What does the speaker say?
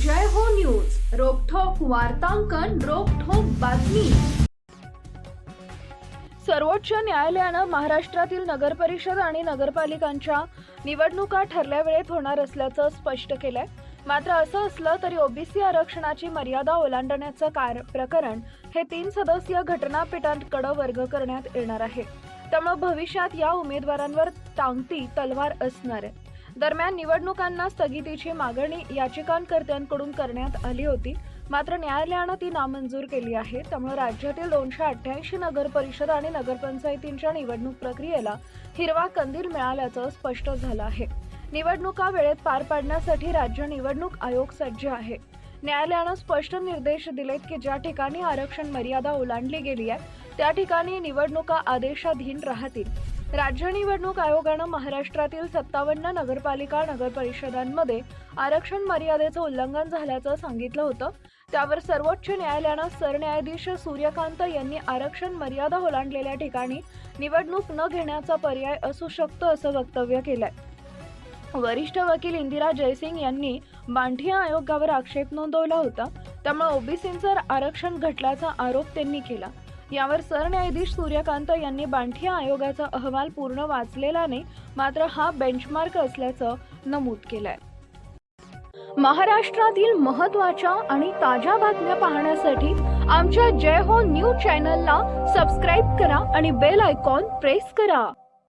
जय हो न्यूज. रोकठोक वार्तांकन रोखोक बातमी. सर्वोच्च न्यायालयानं महाराष्ट्रातील नगरपरिषद आणि नगरपालिकांच्या निवडणुका ठरल्या वेळेत होणार असल्याचं स्पष्ट केलंय. मात्र असं असलं तरी ओबीसी आरक्षणाची मर्यादा ओलांडण्याचं कार प्रकरण हे तीन सदस्यीय घटनापीठांकडे वर्ग करण्यात येणार आहे. त्यामुळे भविष्यात या उमेदवारांवर टांगती तलवार असणार आहे. दरम्यान निवडणुकांना स्थगितीची मागणी याचिकांकर्त्यांकडून करण्यात आली होती. मात्र न्यायालयानं ती नामंजूर केली आहे. त्यामुळे राज्यातील दोनशे अठ्ठ्याऐंशी नगर परिषद आणि नगरपंचायतींच्या निवडणूक प्रक्रियेला हिरवा कंदील मिळाल्याचं स्पष्ट झालं आहे. निवडणुका वेळेत पार पाडण्यासाठी राज्य निवडणूक आयोग सज्ज आहे. न्यायालयानं स्पष्ट निर्देश दिलेत की ज्या ठिकाणी आरक्षण मर्यादा ओलांडली गेली आहे त्या ठिकाणी निवडणुका आदेशाधीन राहतील. राज्य निवडणूक आयोगानं महाराष्ट्रातील सत्तावन्न नगरपालिका नगरपरिषदांमध्ये आरक्षण मर्यादेचं उल्लंघन झाल्याचं सांगितलं होतं. त्यावर सर्वोच्च न्यायालयानं सरन्यायाधीश सूर्यकांत यांनी आरक्षण मर्यादा ओलांडलेल्या ठिकाणी निवडणूक न घेण्याचा पर्याय असू शकतो असं वक्तव्य केलंय. वरिष्ठ वकील इंदिरा जयसिंग यांनी बांठिया आयोगावर आक्षेप नोंदवला होता. त्यामुळे ओबीसींचं आरक्षण घटल्याचा आरोप त्यांनी केला. यावर सरन्यायाधीश सूर्यकांत यांनी बांठिया आयोगाचा अहवाल पूर्ण वाचलेला नाही मात्र हा बेंचमार्क असल्याचं नमूद केलंय. महाराष्ट्रातील महत्त्वाच्या आणि ताज्या बातम्या पाहण्यासाठी आमच्या जय हो न्यूज चॅनलला सबस्क्राईब करा आणि बेल आयकॉन प्रेस करा.